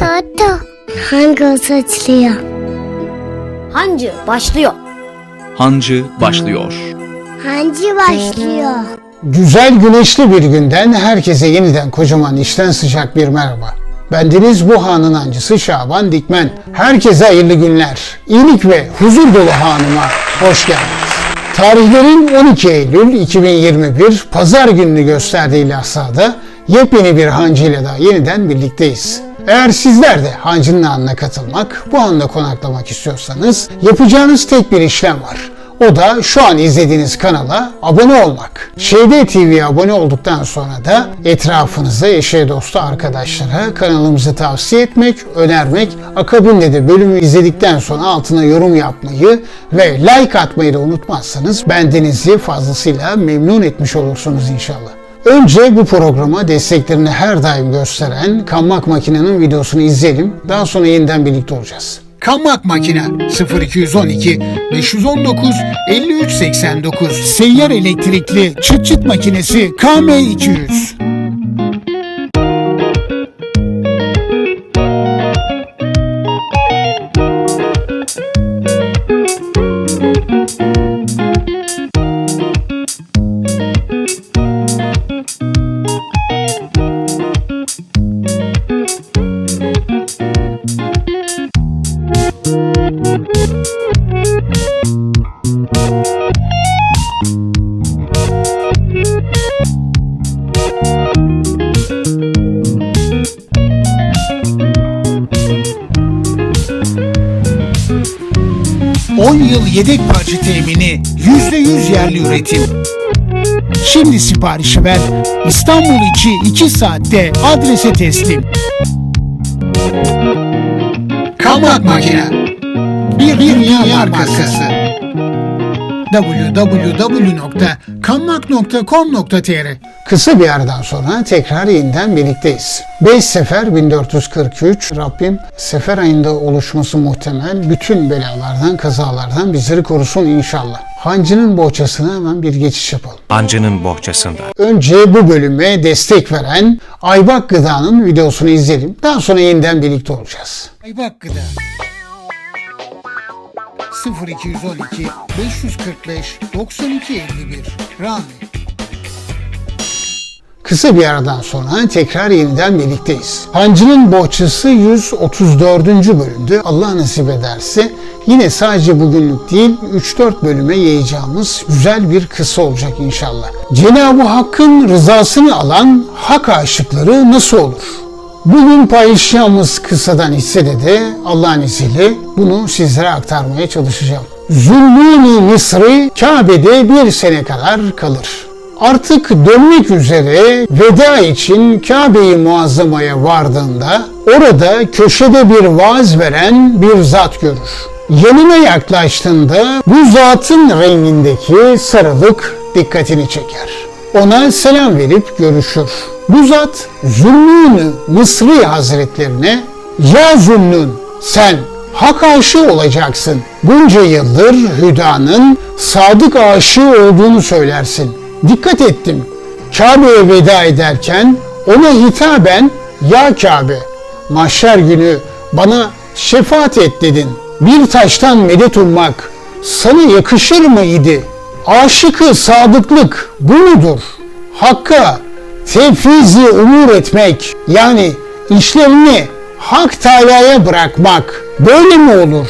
Toto. Hangi açılıyor? Hancı başlıyor. Hancı başlıyor. Hangi başlıyor? Güzel güneşli bir günden herkese yeniden kocaman işten sıcak bir merhaba. Bendeniz bu hanın hancısı Şaban Dikmen. Herkese hayırlı günler. İyilik ve huzur dolu hanıma hoş geldiniz. Tarihlerin 12 Eylül 2021 Pazar gününü gösterdiği Lahsa'da yepyeni bir hancıyla da yeniden birlikteyiz. Eğer sizler de hancının anına katılmak, bu anda konaklamak istiyorsanız yapacağınız tek bir işlem var. O da şu an izlediğiniz kanala abone olmak. ŞD TV'ye abone olduktan sonra da etrafınıza, eşe, dostu, arkadaşlara kanalımızı tavsiye etmek, önermek, akabinde de bölümü izledikten sonra altına yorum yapmayı ve like atmayı da unutmazsanız bendenizi fazlasıyla memnun etmiş olursunuz inşallah. Önce bu programa desteklerini her daim gösteren Kanmak Makine'nin videosunu izleyelim. Daha sonra yeniden birlikte olacağız. Kanmak Makine 0212 519 5389 Seyyar elektrikli çıt çıt makinesi KM200 10 yıl yedek parça temini %100 yerli üretim. Şimdi siparişi ver. İstanbul içi 2 saatte adrese teslim. Kavrak makine. Bir dünya markası. www.kammak.com.tr Kısa bir aradan sonra tekrar yeniden birlikteyiz. 5 sefer 1443 Rabbim sefer ayında oluşması muhtemel bütün belalardan, kazalardan bizleri korusun inşallah. Hancının bohçasına hemen bir geçiş yapalım. Hancının bohçasında. Önce bu bölüme destek veren Aybak Gıda'nın videosunu izleyelim. Daha sonra yeniden birlikte olacağız. Aybak Gıda 0212 545 92 51 Rami Kısa bir aradan sonra tekrar yeniden birlikteyiz. Hancı'nın Bohçası 134. bölümdü. Allah nasip ederse yine sadece bugünlük değil 3-4 bölüme yayacağımız güzel bir kısa olacak inşallah. Cenab-ı Hakk'ın rızasını alan hak aşıkları nasıl olur? Bugün paylaşacağımız kısadan hissede de Allah'ın izniyle bunu sizlere aktarmaya çalışacağım. Züllûn-i Mısri Kabe'de bir sene kadar kalır. Artık dönmek üzere veda için Kabe-i Muazzama'ya vardığında orada köşede bir vaaz veren bir zat görür. Yanına yaklaştığında bu zatın rengindeki sarılık dikkatini çeker. Ona selam verip görüşür. Bu zat Zünnün Mısri Hazretlerine Ya Zünnün sen hak aşığı olacaksın. Bunca yıldır Hüda'nın sadık aşığı olduğunu söylersin. Dikkat ettim. Kabe'ye veda ederken ona hitaben Ya Kabe mahşer günü bana şefaat et dedin. Bir taştan medet ummak sana yakışır mı idi? Aşıkı sadıklık bu mudur? Hakka tevfizi umur etmek yani işlerini Hak Teala'ya bırakmak böyle mi olur?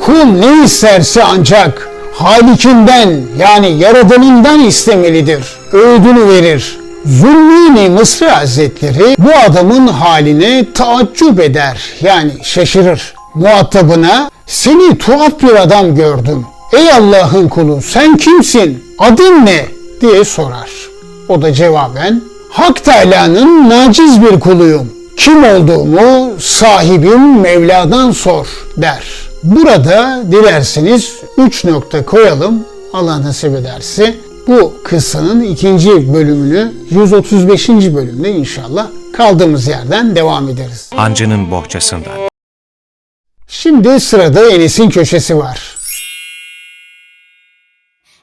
Kul ne isterse ancak Halikinden yani Yaradanından istemelidir. Öğüdünü verir. Zulmini Mısri Hazretleri bu adamın haline taaccüp eder yani şaşırır. Muhatabına seni tuhaf bir adam gördüm. Ey Allah'ın kulu sen kimsin? Adın ne? diye sorar. O da cevaben Hak Teala'nın naciz bir kuluyum. Kim olduğumu sahibim Mevla'dan sor der. Burada dilerseniz 3 nokta koyalım. Allah nasip ederse bu kıssanın ikinci bölümünü 135. bölümde inşallah kaldığımız yerden devam ederiz. Hancının bohçasında. Şimdi sırada Enes'in köşesi var.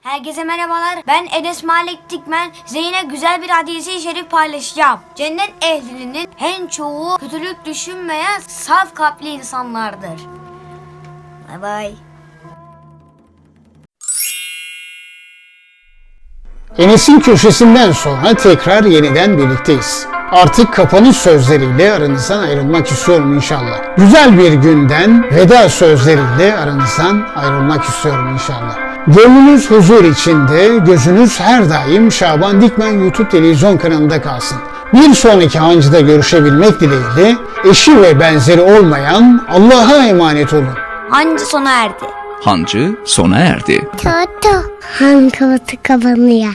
Herkese merhabalar. Ben Enes Malik Dikmen. Zeyne güzel bir hadisi şerif paylaşacağım. Cennet ehlinin en çoğu kötülük düşünmeyen saf kalpli insanlardır. Bay bay. Enes'in köşesinden sonra tekrar yeniden birlikteyiz. Artık kapanış sözleriyle aranızdan ayrılmak istiyorum inşallah. Güzel bir günden veda sözleriyle aranızdan ayrılmak istiyorum inşallah. Gönlünüz huzur içinde, gözünüz her daim Şaban Dikmen YouTube televizyon kanalında kalsın. Bir sonraki hancıda görüşebilmek dileğiyle eşi ve benzeri olmayan Allah'a emanet olun. Hancı sona erdi. Hancı sona erdi. Toto. Hangi kapanıyor?